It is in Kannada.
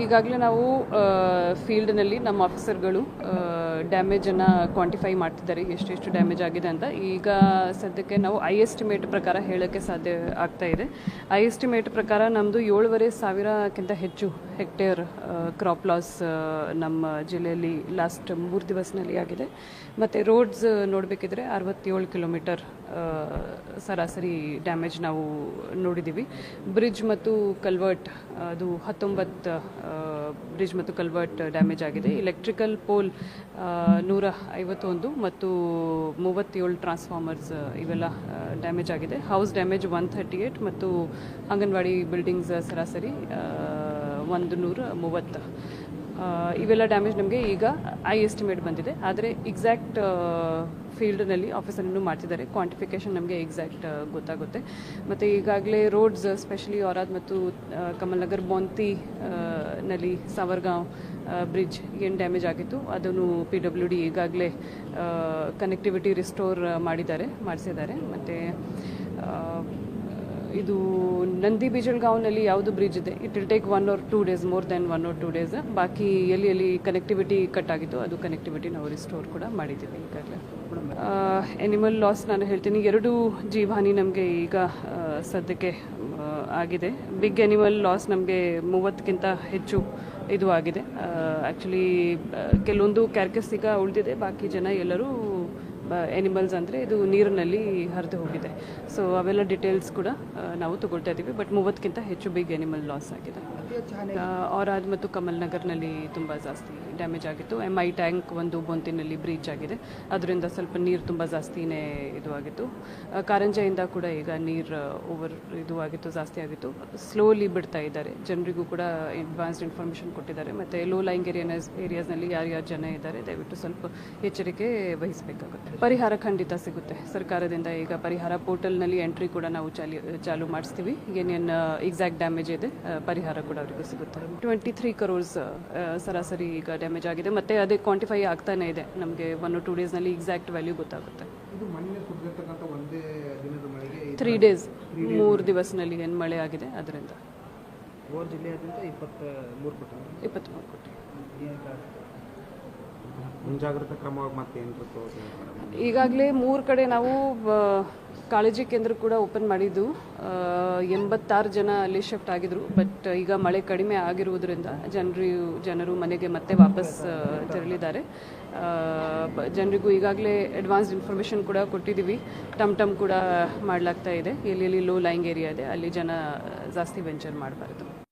ಈಗಾಗಲೇ ನಾವು ಫೀಲ್ಡ್ನಲ್ಲಿ ನಮ್ಮ ಆಫೀಸರ್ಗಳು ಡ್ಯಾಮೇಜನ್ನು ಕ್ವಾಂಟಿಫೈ ಮಾಡ್ತಿದ್ದಾರೆ ಎಷ್ಟೆಷ್ಟು ಡ್ಯಾಮೇಜ್ ಆಗಿದೆ ಅಂತ. ಈಗ ಸದ್ಯಕ್ಕೆ ನಾವು ಐ ಎಸ್ಟಿಮೇಟ್ ಪ್ರಕಾರ ಹೇಳೋಕ್ಕೆ ಸಾಧ್ಯ ಆಗ್ತಾ ಇದೆ. ಐ ಎಸ್ಟಿಮೇಟ್ ಪ್ರಕಾರ ನಮ್ಮದು ಏಳುವರೆ ಸಾವಿರಕ್ಕಿಂತ ಹೆಚ್ಚು ಹೆಕ್ಟೇರ್ ಕ್ರಾಪ್ ಲಾಸ್ ನಮ್ಮ ಜಿಲ್ಲೆಯಲ್ಲಿ ಲಾಸ್ಟ್ ಮೂರು ದಿವಸನಲ್ಲಿ ಆಗಿದೆ. ಮತ್ತು ರೋಡ್ಸ್ ನೋಡಬೇಕಿದ್ರೆ ಅರವತ್ತೇಳು ಕಿಲೋಮೀಟರ್ ಸರಾಸರಿ ಡ್ಯಾಮೇಜ್ ನಾವು ನೋಡಿದ್ದೀವಿ. ಬ್ರಿಡ್ಜ್ ಮತ್ತು ಕಲ್ವರ್ಟ್ ಅದು ಹತ್ತೊಂಬತ್ತು ಬ್ರಿಡ್ಜ್ ಮತ್ತು ಕಲ್ವರ್ಟ್ ಡ್ಯಾಮೇಜ್ ಆಗಿದೆ. ಎಲೆಕ್ಟ್ರಿಕಲ್ ಪೋಲ್ ನೂರ ಐವತ್ತೊಂದು ಮತ್ತು ಮೂವತ್ತೇಳು ಟ್ರಾನ್ಸ್ಫಾರ್ಮರ್ಸ್ ಇವೆಲ್ಲ ಡ್ಯಾಮೇಜ್ ಆಗಿದೆ. House damage one thirty eight ಮತ್ತು ಅಂಗನವಾಡಿ ಬಿಲ್ಡಿಂಗ್ಸ್ ಸರಾಸರಿ ಒಂದು ನೂರ ಮೂವತ್ತು. ಇವೆಲ್ಲ ಡ್ಯಾಮೇಜ್ ನಮಗೆ ಈಗ ಐ ಎಸ್ಟಿಮೇಟ್ ಬಂದಿದೆ. ಆದರೆ ಎಕ್ಸಾಕ್ಟ್ ಫೀಲ್ಡ್ನಲ್ಲಿ ಆಫೀಸನ್ನು ಮಾಡ್ತಿದ್ದಾರೆ. ಕ್ವಾಂಟಿಫಿಕೇಶನ್ ನಮಗೆ ಎಕ್ಸಾಕ್ಟ್ ಗೊತ್ತಾಗುತ್ತೆ. ಮತ್ತು ಈಗಾಗಲೇ ರೋಡ್ಸ್ ಸ್ಪೆಷಲಿ ಔರಾದ್ ಮತ್ತು ಕಮಲ್ ನಗರ್ ಬೊಂತಿ ನಲ್ಲಿ ಸಾವರ್ಗಾಂವ್ ಬ್ರಿಡ್ಜ್ ಏನು ಡ್ಯಾಮೇಜ್ ಆಗಿತ್ತು, ಅದನ್ನು ಪಿ ಡಬ್ಲ್ಯೂ ಡಿ ಈಗಾಗಲೇ ಕನೆಕ್ಟಿವಿಟಿ ರಿಸ್ಟೋರ್ ಮಾಡಿದ್ದಾರೆ, ಮಾಡಿಸಿದ್ದಾರೆ. ಮತ್ತು ಇದು ನಂದಿ ಬೀಜಲ್ಗಾಂವ್ನಲ್ಲಿ ಯಾವುದು ಬ್ರಿಡ್ಜ್ ಇದೆ? It will take one or two days more then one or two days ಬಾಕಿ ಎಲ್ಲಿ ಎಲ್ಲಿ ಕನೆಕ್ಟಿವಿಟಿ ಕಟ್ ಆಗಿತ್ತು ಅದು ಕನೆಕ್ಟಿವಿಟಿ ನಾವು ರಿಸ್ಟೋರ್ ಕೂಡ ಮಾಡಿದ್ದೀವಿ ಈಗಾಗಲೇ. ಎನಿಮಲ್ ಲಾಸ್ ನಾನು ಹೇಳ್ತೀನಿ. ಎರಡು ಜೀವಹಾನಿ ನಮಗೆ ಈಗ ಸದ್ಯಕ್ಕೆ ಆಗಿದೆ. ಬಿಗ್ ಎನಿಮಲ್ ಲಾಸ್ ನಮಗೆ ಮೂವತ್ತಕ್ಕಿಂತ ಹೆಚ್ಚು ಇದು ಆಗಿದೆ. ಆ್ಯಕ್ಚುಲಿ ಕೆಲವೊಂದು ಕ್ಯಾರ್ಕಸ್ ಈಗ ಉಳಿದಿದೆ. ಬಾಕಿ ಜನ ಎಲ್ಲರೂ ಎನಿಮಲ್ಸ್ ಅಂದರೆ ಇದು ನೀರಿನಲ್ಲಿ ಹರಿದು ಹೋಗಿದೆ. ಸೊ ಅವೆಲ್ಲ ಡಿಟೇಲ್ಸ್ ಕೂಡ ನಾವು ತಗೊಳ್ತಾ ಇದ್ದೀವಿ. ಬಟ್ ಮೂವತ್ತಕ್ಕಿಂತ ಹೆಚ್ಚು ಬಿಗ್ ಎನಿಮಲ್ ಲಾಸ್ ಆಗಿದೆ. ಔರಾದ್ ಮತ್ತು ಕಮಲ್ ನಗರ್ನಲ್ಲಿ ತುಂಬ ಜಾಸ್ತಿ ಡ್ಯಾಮೇಜ್ ಆಗಿತ್ತು. ಎಂ ಐ ಟ್ಯಾಂಕ್ ಒಂದು ಬೊಂತಿನಲ್ಲಿ ಬ್ರೀಚ್ ಆಗಿದೆ. ಅದರಿಂದ ಸ್ವಲ್ಪ ನೀರು ತುಂಬ ಜಾಸ್ತಿನೇ ಇದು ಆಗಿತ್ತು. ಕಾರಂಜಿಯಿಂದ ಕಾರಂಜೆಯಿಂದ ಕೂಡ ಈಗ ನೀರು ಓವರ್ ಇದು ಆಗಿತ್ತು, ಜಾಸ್ತಿ ಆಗಿತ್ತು. ಸ್ಲೋಲಿ ಬಿಡ್ತಾ ಇದ್ದಾರೆ. ಜನರಿಗೂ ಕೂಡ ಅಡ್ವಾನ್ಸ್ಡ್ ಇನ್ಫಾರ್ಮೇಷನ್ ಕೊಟ್ಟಿದ್ದಾರೆ. ಮತ್ತು ಲೋ ಲೈಂಗ್ ಏರಿಯಾಸ್ ಏರಿಯಾಸ್ನಲ್ಲಿ ಯಾರ್ಯಾರು ಜನ ಇದ್ದಾರೆ, ದಯವಿಟ್ಟು ಸ್ವಲ್ಪ ಎಚ್ಚರಿಕೆ ವಹಿಸಬೇಕಾಗುತ್ತೆ. ಪರಿಹಾರ ಖಂಡಿತ ಸಿಗುತ್ತೆ. ಸರ್ಕಾರದಿಂದ ಈಗ ಪರಿಹಾರ ಪೋರ್ಟಲ್ನಲ್ಲಿ ಎಂಟ್ರಿ ಕೂಡ ನಾವು ಚಾಲಿ ಚಾಲು ಮಾಡಿಸ್ತೀವಿ. ಏನೇನು ಎಕ್ಸಾಕ್ಟ್ ಡ್ಯಾಮೇಜ್ ಇದೆ ಪರಿಹಾರ ಕೂಡ ಅವರಿಗೂ ಸಿಗುತ್ತೆ. ಟ್ವೆಂಟಿ ತ್ರೀ ಕರೋರ್ಸ್ ಸರಾಸರಿ ಈಗ ಡ್ಯಾಮೇಜ್ ಆಗಿದೆ. ಮತ್ತು ಅದೇ ಕ್ವಾಂಟಿಫೈ ಆಗ್ತಾನೆ ಇದೆ. ನಮಗೆ ಒನ್ ಟೂ ಡೇಸ್ನಲ್ಲಿ ಎಕ್ಸಾಕ್ಟ್ ವ್ಯಾಲ್ಯೂ ಗೊತ್ತಾಗುತ್ತೆ. ತ್ರೀ ಡೇಸ್ ಮೂರು ದಿವಸನಲ್ಲಿ ಏನು ಮಳೆ ಆಗಿದೆ ಅದರಿಂದ. ಇಪ್ಪತ್ತ್ಮೂರು ಕೋಟಿ ಮುಂಜಾಗ್ರತಾ ಕ್ರಮವಾಗಿ ಮತ್ತೆ ಈಗಾಗಲೇ ಮೂರು ಕಡೆ ನಾವು ಕಾಳಜಿ ಕೇಂದ್ರ ಕೂಡ ಓಪನ್ ಮಾಡಿದ್ದು. ಎಂಬತ್ತಾರು ಜನ ಅಲ್ಲಿ ಶಿಫ್ಟ್ ಆಗಿದ್ರು. ಬಟ್ ಈಗ ಮಳೆ ಕಡಿಮೆ ಆಗಿರುವುದರಿಂದ ಜನರು ಜನರು ಮನೆಗೆ ಮತ್ತೆ ವಾಪಸ್ ತೆರಳಿದ್ದಾರೆ. ಜನರಿಗೂ ಈಗಾಗಲೇ ಅಡ್ವಾನ್ಸ್ ಇನ್ಫಾರ್ಮೇಷನ್ ಕೂಡ ಕೊಟ್ಟಿದ್ದೀವಿ. ಟಮ್ ಟಮ್ ಕೂಡ ಮಾಡಲಾಗ್ತಾ ಇದೆ. ಎಲ್ಲಿ ಲೋ ಲೈಂಗ್ ಏರಿಯಾ ಇದೆ. ಅಲ್ಲಿ ಜನ ಜಾಸ್ತಿ ವೆಂಚರ್ ಮಾಡಬಾರ್ದು.